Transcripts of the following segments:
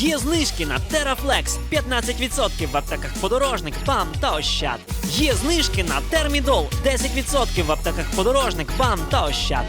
Є знижки на Терафлекс 15% в аптеках подорожник, ПАМ та Ощад. Є знижки на Термідол 10% в аптеках подорожник, ПАМ та Ощад.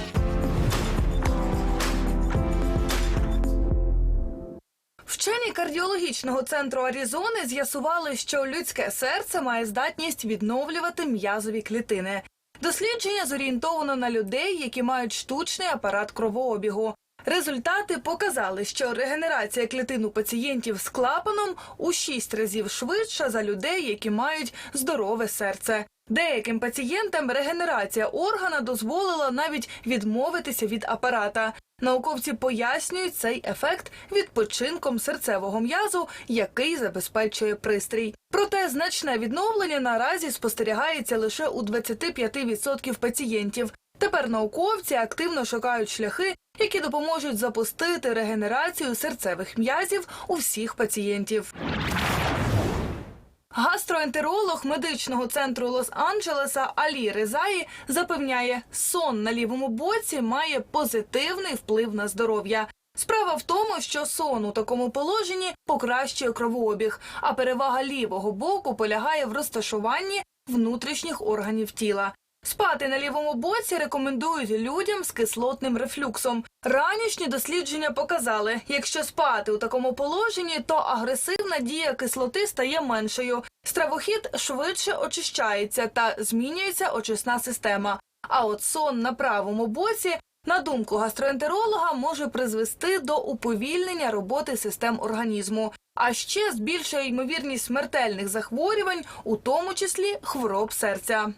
Вчені кардіологічного центру Арізони з'ясували, що людське серце має здатність відновлювати м'язові клітини. Дослідження зорієнтовано на людей, які мають штучний апарат кровообігу. Результати показали, що регенерація клітин у пацієнтів з клапаном у 6 разів швидша за людей, які мають здорове серце. Деяким пацієнтам регенерація органа дозволила навіть відмовитися від апарата. Науковці пояснюють цей ефект відпочинком серцевого м'язу, який забезпечує пристрій. Проте значне відновлення наразі спостерігається лише у 25% пацієнтів. Тепер науковці активно шукають шляхи, які допоможуть запустити регенерацію серцевих м'язів у всіх пацієнтів. Гастроентеролог медичного центру Лос-Анджелеса Алі Резаї запевняє, сон на лівому боці має позитивний вплив на здоров'я. Справа в тому, що сон у такому положенні покращує кровообіг, а перевага лівого боку полягає в розташуванні внутрішніх органів тіла. Спати на лівому боці рекомендують людям з кислотним рефлюксом. Ранішні дослідження показали, якщо спати у такому положенні, то агресивна дія кислоти стає меншою. Стравохід швидше очищається та змінюється очисна система. А от сон на правому боці, на думку гастроентеролога, може призвести до уповільнення роботи систем організму, а ще збільшує ймовірність смертельних захворювань, у тому числі хвороб серця.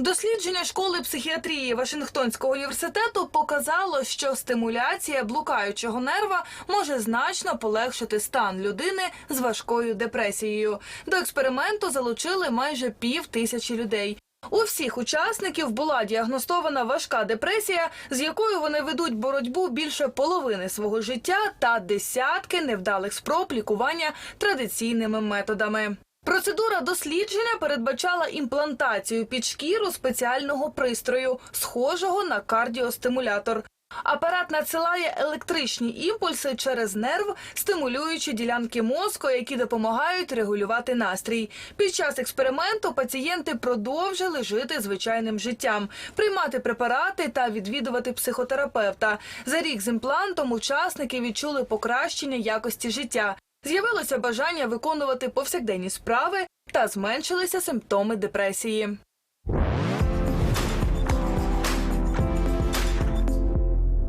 Дослідження школи психіатрії Вашингтонського університету показало, що стимуляція блукаючого нерва може значно полегшити стан людини з важкою депресією. До експерименту залучили майже пів тисячі людей. У всіх учасників була діагностована важка депресія, з якою вони ведуть боротьбу більше половини свого життя та десятки невдалих спроб лікування традиційними методами. Процедура дослідження передбачала імплантацію під шкіру спеціального пристрою, схожого на кардіостимулятор. Апарат надсилає електричні імпульси через нерв, стимулюючи ділянки мозку, які допомагають регулювати настрій. Під час експерименту пацієнти продовжили жити звичайним життям, приймати препарати та відвідувати психотерапевта. За рік з імплантом учасники відчули покращення якості життя. З'явилося бажання виконувати повсякденні справи та зменшилися симптоми депресії.